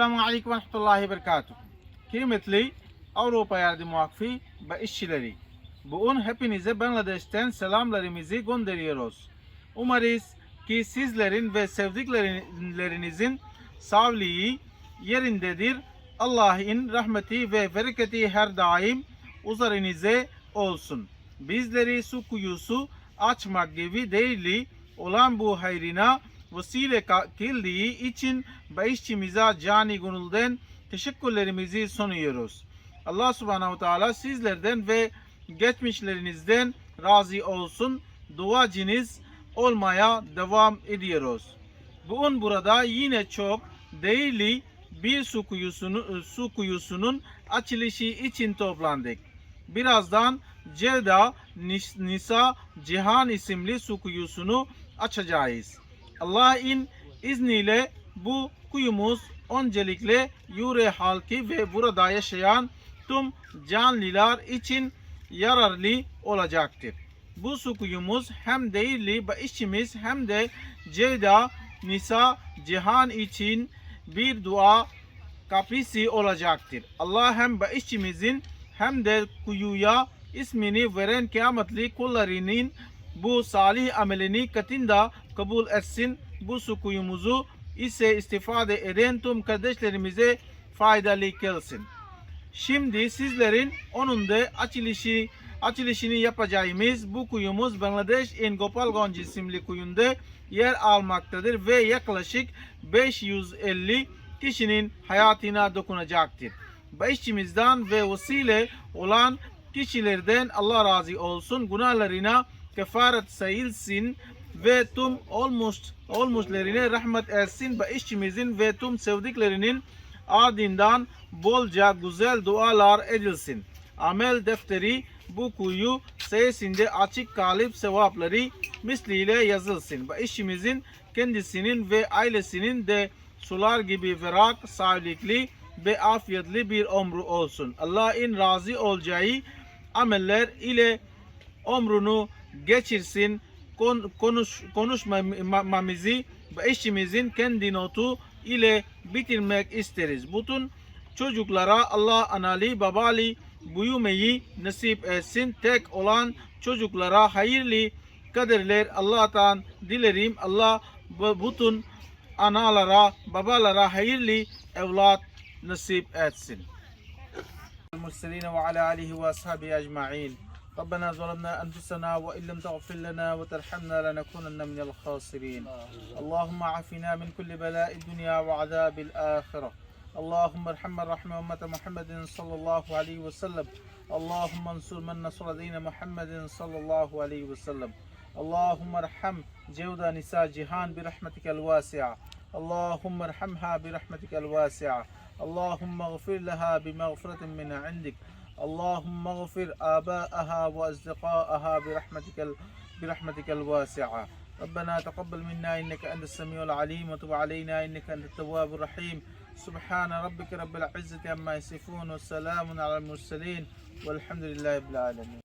Selamun Aleyküm ve Rahmetullahi ve Berekatuhu. Kıymetli Avrupa Yardım Vakfı ve işçileri. Bugün hepinize Bangladeş'ten selamlarımızı gönderiyoruz. Umarız ki sizlerin ve sevdiklerinizin sağlığı yerindedir. Allah'ın rahmeti ve bereketi her daim üzerinize olsun. Bizleri su kuyusu açmak gibi değerli olan bu hayrına vesile kıldığı için bağışçımıza cani gönülden teşekkürlerimizi sunuyoruz. Allah subhanahu teala sizlerden ve geçmişlerinizden razı olsun. Duacınız olmaya devam ediyoruz. Bugün burada yine çok değerli bir su, kuyusunu, su kuyusunun açılışı için toplandık. Birazdan Cevda Nis- Nisa Cihan isimli su kuyusunu açacağız. Allah'ın izniyle bu kuyumuz öncelikle Yure halkı ve burada yaşayan tüm canlılar için yararlı olacaktır. Bu su kuyumuz hem değerli işimiz hem de Cevda Nisa Cihan için bir dua kapısı olacaktır. Allah hem işçimizin hem de kuyuya ismini veren kıyametli kullarının bu salih amelini katında kabul etsin. Bu su kuyumuzu ise istifade eden tüm kardeşlerimize faydalı kılsın. Şimdi sizlerin onun da açılışı açılışını yapacağımız bu kuyumuz Bangladeş in Gopalganj isimli kuyunda yer almaktadır ve yaklaşık 550 kişinin hayatına dokunacaktır. Beşçimizden ve vesile olan kişilerden Allah razı olsun günahlarına kefaret sayılsın ve tüm olmuş olmuşlarına rahmet etsin ve işçimizin ve tüm sevdiklerinin ardından bolca güzel dualar edilsin. Amel defteri bu kuyu sayesinde açık kalıp sevapları misliyle yazılsın. Ve işimizin kendisinin ve ailesinin de sular gibi verak, sağlıklı ve afiyetli bir ömrü olsun. Allah'ın razı olacağı ameller ile ömrünü geçirsin Kon, konuş, konuşmamızı ve eşimizin kendi notu ile bitirmek isteriz. Bütün çocuklara Allah analı babalı büyümeyi nasip etsin. Tek olan çocuklara hayırlı kaderler Allah'tan dilerim. Allah bu- bütün analara, babalara hayırlı evlat nasip etsin. المرسلين وعلى آله وأصحابه أجمعين ربنا ظلمنا أنفسنا وإن لم تغفر لنا وترحمنا لنكونن من الخاسرين. اللهم عافنا من كل بلاء الدنيا وعذاب الآخرة. اللهم ارحم من رحم أمة محمد صلى الله عليه وسلم. اللهم انصر من نصر دين محمد صلى الله عليه وسلم. اللهم ارحم جودة نساء جهان برحمتك الواسعة. اللهم ارحمها برحمتك الواسعة. اللهم اغفر لها بمغفرة من عندك. اللهم اغفر آباءها وأصدقائها برحمتك. برحمتك الواسعة ربنا تقبل منا إنك أنت السميع العليم وتب علينا إنك أنت التواب الرحيم سبحان ربك رب العزة عما يصفون والسلام على المرسلين والحمد لله رب العالمين